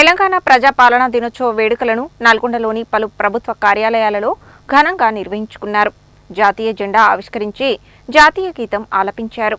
తెలంగాణ ప్రజాపాలనా దినోత్సవ వేడుకలను నల్గొండలోని పలు ప్రభుత్వ కార్యాలయాలలో ఘనంగా నిర్వహించుకున్నారు. జాతీయ జెండా ఆవిష్కరించి జాతీయ గీతం ఆలపించారు.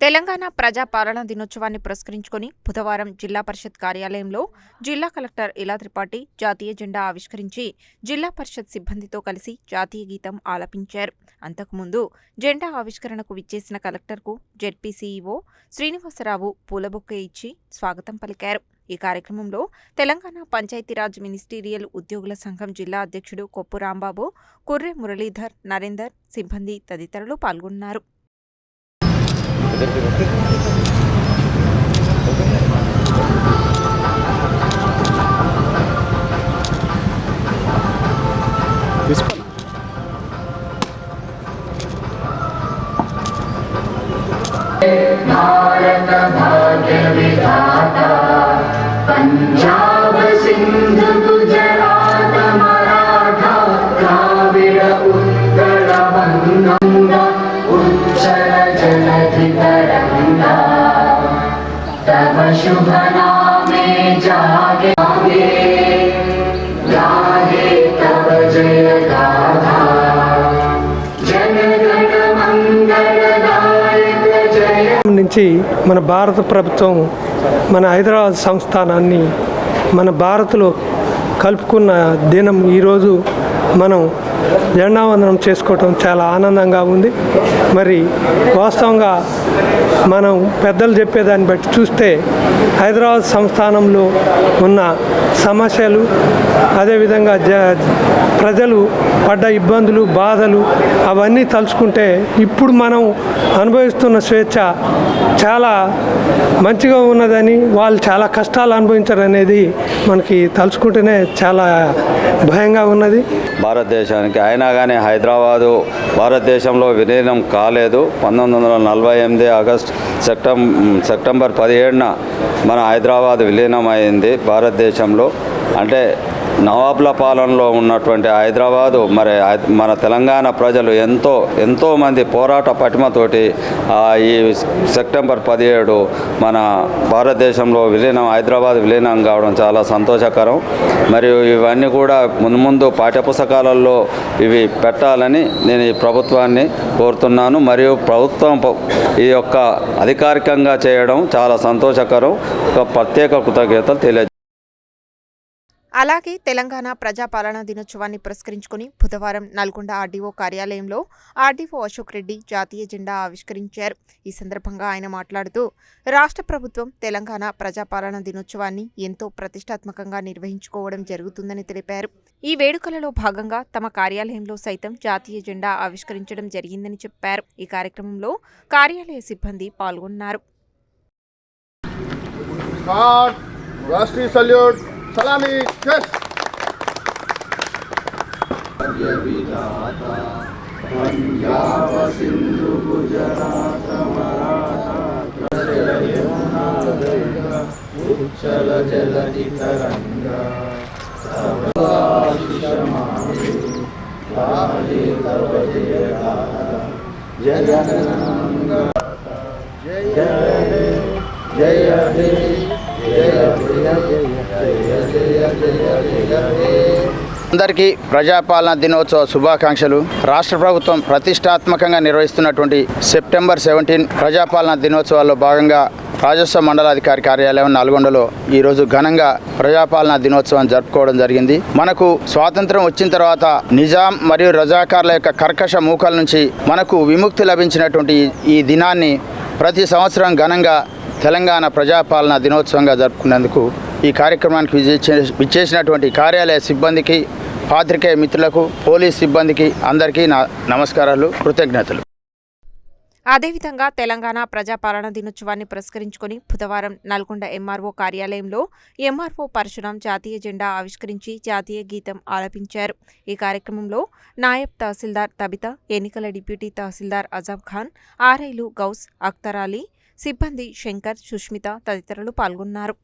తెలంగాణ ప్రజాపాలనా దినోత్సవాన్ని పురస్కరించుకొని బుధవారం జిల్లా పరిషత్ కార్యాలయంలో జిల్లా కలెక్టర్ ఇలా త్రిపాఠి జాతీయ జెండా ఆవిష్కరించి జిల్లా పరిషత్ సిబ్బందితో కలిసి జాతీయ గీతం ఆలపించారు. అంతకుముందు జెండా ఆవిష్కరణకు విచ్చేసిన కలెక్టర్కు జెడ్పీసీఈఓ శ్రీనివాసరావు పూలబొక్క ఇచ్చి స్వాగతం పలికారు. ఈ కార్యక్రమంలో తెలంగాణ పంచాయతీరాజ్ మినిస్టీరియల్ ఉద్యోగుల సంఘం జిల్లా అధ్యక్షుడు కొప్పు రాంబాబు కుర్రె మురళీధర్ నరేందర్ సిబ్బంది తదితరులు పాల్గొన్నారు. पञ्जाब सिन्धु गुजरात मराठा द्राविड उत्कल बङ्गङ्ग उच्चल जलधि तरङ्गा तव शुभ नामे जागे నుంచి మన భారత ప్రభుత్వం మన హైదరాబాద్ సంస్థానాన్ని మన భారత్లో కలుపుకున్న దినం ఈరోజు మనం జెండావందనం చేసుకోవటం చాలా ఆనందంగా ఉంది. మరి వాస్తవంగా మనం పెద్దలు చెప్పేదాన్ని బట్టి చూస్తే హైదరాబాద్ సంస్థానంలో ఉన్న సమస్యలు అదేవిధంగా జ ప్రజలు పడ్డ ఇబ్బందులు బాధలు అవన్నీ తలుచుకుంటే ఇప్పుడు మనం అనుభవిస్తున్న స్వేచ్ఛ చాలా మంచిగా ఉన్నదని వాళ్ళు చాలా కష్టాలు అనుభవించారు అనేది మనకి తలుచుకుంటేనే చాలా భయంగా ఉన్నది. భారతదేశానికి అయినా కానీ హైదరాబాదు భారతదేశంలో విలీనం కాలేదు. పంతొమ్మిది వందల నలభై ఎనిమిది ఆగస్ట్ సెప్టెం సెప్టెంబర్ పదిహేడున మన హైదరాబాద్ విలీనం అయింది భారతదేశంలో. అంటే నవాబ్ల పాలనలో ఉన్నటువంటి హైదరాబాదు మరి మన తెలంగాణ ప్రజలు ఎంతో ఎంతో మంది పోరాట పటిమతోటి ఈ సెప్టెంబర్ పదిహేడు మన భారతదేశంలో విలీనం హైదరాబాద్ విలీనం కావడం చాలా సంతోషకరం. మరియు ఇవన్నీ కూడా ముందు ముందు పాఠ్యపుస్తకాలలో ఇవి పెట్టాలని నేను ఈ ప్రభుత్వాన్ని కోరుతున్నాను. మరియు ప్రభుత్వం ఈ యొక్క అధికారికంగా చేయడం చాలా సంతోషకరం. ఒక ప్రత్యేక కృతజ్ఞతలు తెలియజేస్తాను అలాగే తెలంగాణ ప్రజాపాలనా దినోత్సవాన్ని పురస్కరించుకుని బుధవారం నల్గొండ ఆర్డీఓ కార్యాలయంలో ఆర్డీఓ అశోక్ రెడ్డి జాతీయ జెండా ఆవిష్కరించారు. ఈ సందర్భంగా ఆయన మాట్లాడుతూ రాష్ట్ర ప్రభుత్వం తెలంగాణ ప్రజాపాలనా దినోత్సవాన్ని ఎంతో ప్రతిష్టాత్మకంగా నిర్వహించుకోవడం జరుగుతుందని తెలిపారు. ఈ వేడుకలలో భాగంగా తమ కార్యాలయంలో సైతం జాతీయ జెండా ఆవిష్కరించడం జరిగిందని చెప్పారు. ఈ కార్యక్రమంలో కార్యాలయ సిబ్బంది పాల్గొన్నారు. सलामी जय पंजाब सिंधु गुजरात मराठा उच्चल जलधि तरंगा जय जय जय जय जय అందరికీ ప్రజాపాలన దినోత్సవ శుభాకాంక్షలు. రాష్ట్ర ప్రభుత్వం ప్రతిష్టాత్మకంగా నిర్వహిస్తున్నటువంటి సెప్టెంబర్ సెవెంటీన్ ప్రజాపాలన దినోత్సవాల్లో భాగంగా రాజస్వ మండలాధికారి కార్యాలయం నల్గొండలో ఈరోజు ఘనంగా ప్రజాపాలన దినోత్సవం జరుపుకోవడం జరిగింది. మనకు స్వాతంత్రం వచ్చిన తర్వాత నిజాం మరియు రజాకార్ల యొక్క కర్కశ మూకల నుంచి మనకు విముక్తి లభించినటువంటి ఈ- ఈ దినాన్ని ప్రతి సంవత్సరం ఘనంగా తెలంగాణ ప్రజాపాలన దినోత్సవంగా జరుపుకున్నందుకు ఈ కార్యక్రమానికి విచ్చేసినటువంటి కార్యాలయ సిబ్బందికి పాత్రికేయ మిత్రులకు పోలీస్ సిబ్బందికి అందరికీ నా నమస్కారాలు కృతజ్ఞతలు. అదేవిధంగా తెలంగాణ ప్రజాపాలన దినోత్సవాన్ని పురస్కరించుకొని బుధవారం నల్గొండ ఎంఆర్ఓ కార్యాలయంలో ఎంఆర్ఓ పరశురాం జాతీయ జెండా ఆవిష్కరించి జాతీయ గీతం ఆలపించారు. ఈ కార్యక్రమంలో నాయబ్ తహసీల్దార్ తబిత ఎన్నికల డిప్యూటీ తహసీల్దార్ అజాబ్ ఖాన్ ఆర్ఐలు గౌస్ అఖ్తర్ అలీ సిబ్బంది శంకర్ సుష్మిత తదితరులు పాల్గొన్నారు.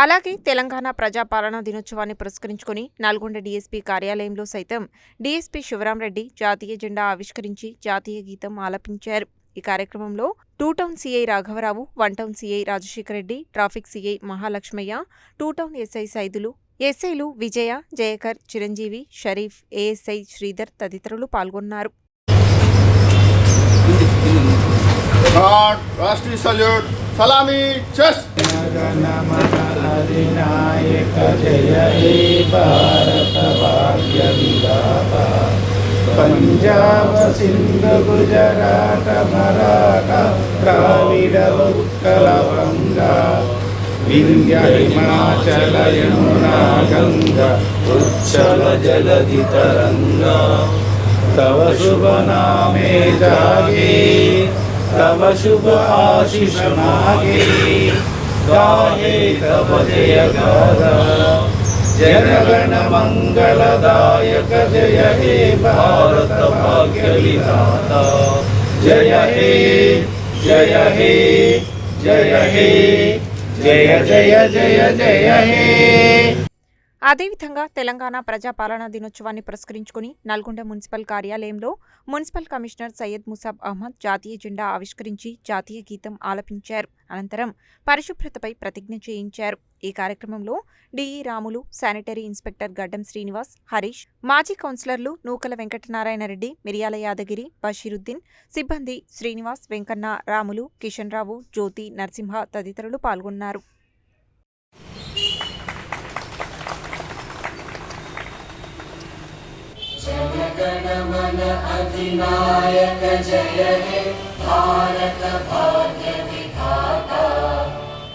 అలాగే తెలంగాణ ప్రజాపాలనా దినోత్సవాన్ని పురస్కరించుకొని నల్గొండ డీఎస్పీ కార్యాలయంలో సైతం డీఎస్పీ శివరాంరెడ్డి జాతీయ జెండా ఆవిష్కరించి జాతీయ గీతం ఆలపించారు. ఈ కార్యక్రమంలో టూ టౌన్ సీఐ రాఘవరావు one town CI Rajasekhara Reddy traffic CI Mahalakshmaiah two town SI Saidulu ఎస్ఐలు విజయ జయకర్ చిరంజీవి షరీఫ్ ఏఎస్ఐ శ్రీధర్ తదితరులు పాల్గొన్నారు. సలామీ చెస్. అధినాయక జయ హే భారత భాగ్య విధాత పంజాబ సింధు గుజరాట మరాఠ ద్రావిడ ఉత్కల వంగ వింధ్య హిమాచల యమునా గంగ ఉచ్చల జలధి తరంగ తవ శుభ నామే జాగే. తవ శుభ ఆశిష మాగే గాయే తవ జయ గాథ జనగణ మంగళదాయక జయ హే భారత భాగ్య విధాత జయ హే జయ హే జయ హే జయ జయ జయ జయ హే అదేవిధంగా తెలంగాణ ప్రజాపాలనా దినోత్సవాన్ని పురస్కరించుకుని నల్గొండ మున్సిపల్ కార్యాలయంలో మున్సిపల్ కమిషనర్ సయ్యద్ ముసాబ్ అహ్మద్ జాతీయ జెండా ఆవిష్కరించి జాతీయ గీతం ఆలపించారు. అనంతరం పరిశుభ్రతపై ప్రతిజ్ఞ చేయించారు. ఈ కార్యక్రమంలో డిఈ రాములు శానిటరీ ఇన్స్పెక్టర్ గడ్డం శ్రీనివాస్ హరీష్ మాజీ కౌన్సిలర్లు నూకల వెంకటనారాయణ రెడ్డి మిరియాల యాదగిరి బషీరుద్దీన్ సిబ్బంది శ్రీనివాస్ వెంకన్న రాములు కిషన్ రావు జ్యోతి నరసింహ తదితరులు పాల్గొన్నారు. जनगणमन अधिनायक जय हे। भारत भाग्य विधाता।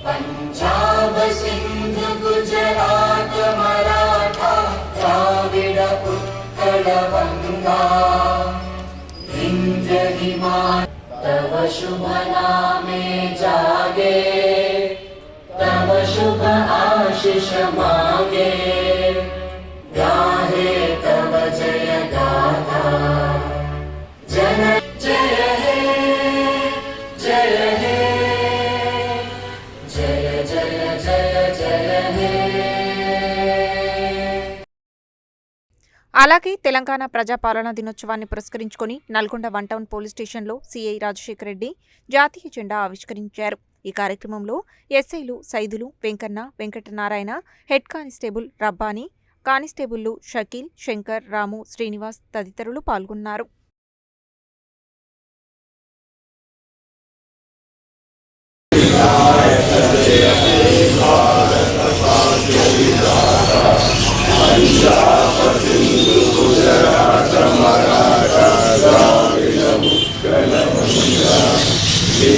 पञ्जाब सिन्धु गुजरात मराठा द्राविड उत्कल गङ्गा विन्ध्य हिमाल तव शुभ नामे जागे। तव शुभ आशिष मागे అలాగే తెలంగాణ ప్రజాపాలనా దినోత్సవాన్ని పురస్కరించుకొని నల్గొండ వన్ టౌన్ పోలీస్ స్టేషన్లో సీఐ రాజశేఖర రెడ్డి జాతీయ జెండా ఆవిష్కరించారు. ఈ కార్యక్రమంలో ఎస్ఐలు సైదులు వెంకన్న వెంకటనారాయణ హెడ్ కానిస్టేబుల్ రబ్బానీ కానిస్టేబుల్లు షకీల్ శంకర్ రాము శ్రీనివాస్ తదితరులు పాల్గొన్నారు.